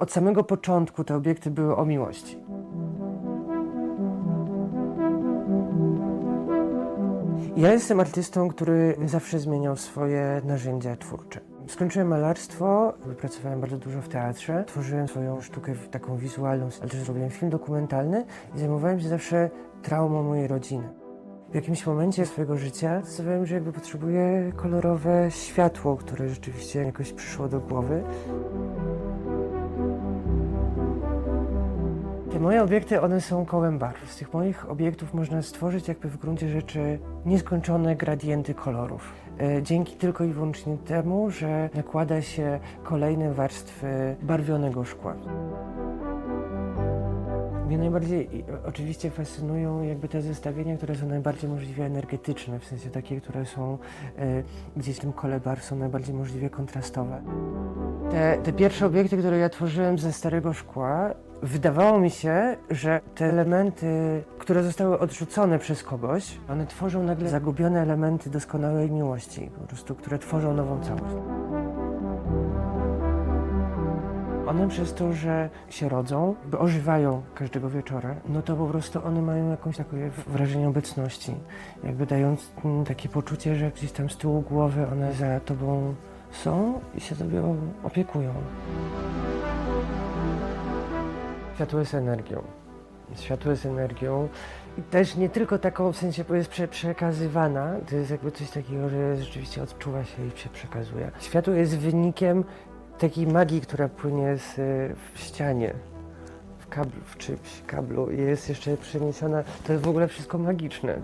Od samego początku te obiekty były o miłości. Ja jestem artystą, który zawsze zmieniał swoje narzędzia twórcze. Skończyłem malarstwo, pracowałem bardzo dużo w teatrze, tworzyłem swoją sztukę taką wizualną, ale też robiłem film dokumentalny i zajmowałem się zawsze traumą mojej rodziny. W jakimś momencie swojego życia zdecydowałem, że jakby potrzebuję kolorowe światło, które rzeczywiście jakoś przyszło do głowy. Moje obiekty, one są kołem barw. Z tych moich obiektów można stworzyć jakby w gruncie rzeczy nieskończone gradienty kolorów. E, Dzięki tylko i wyłącznie temu, że nakłada się kolejne warstwy barwionego szkła. Mnie najbardziej oczywiście fascynują jakby te zestawienia, które są najbardziej możliwie energetyczne, w sensie takie, które są e, gdzieś w tym kole barw są najbardziej możliwie kontrastowe. Te, te pierwsze obiekty, które ja tworzyłem ze starego szkła, wydawało mi się, że te elementy, które zostały odrzucone przez kogoś, one tworzą nagle zagubione elementy doskonałej miłości, po prostu, które tworzą nową całość. One przez to, że się rodzą, ożywają każdego wieczora, no to po prostu one mają jakąś takie wrażenie obecności, jakby dając takie poczucie, że gdzieś tam z tyłu głowy one za tobą są i się tobie opiekują. Światło jest energią. Światło jest energią i też nie tylko taką w sensie, bo jest prze, przekazywana, to jest jakby coś takiego, że rzeczywiście odczuwa się i się przekazuje. Światło jest wynikiem takiej magii, która płynie z, y, w ścianie, w kablu, w czymś kablu i jest jeszcze przeniesiona. To jest w ogóle wszystko magiczne.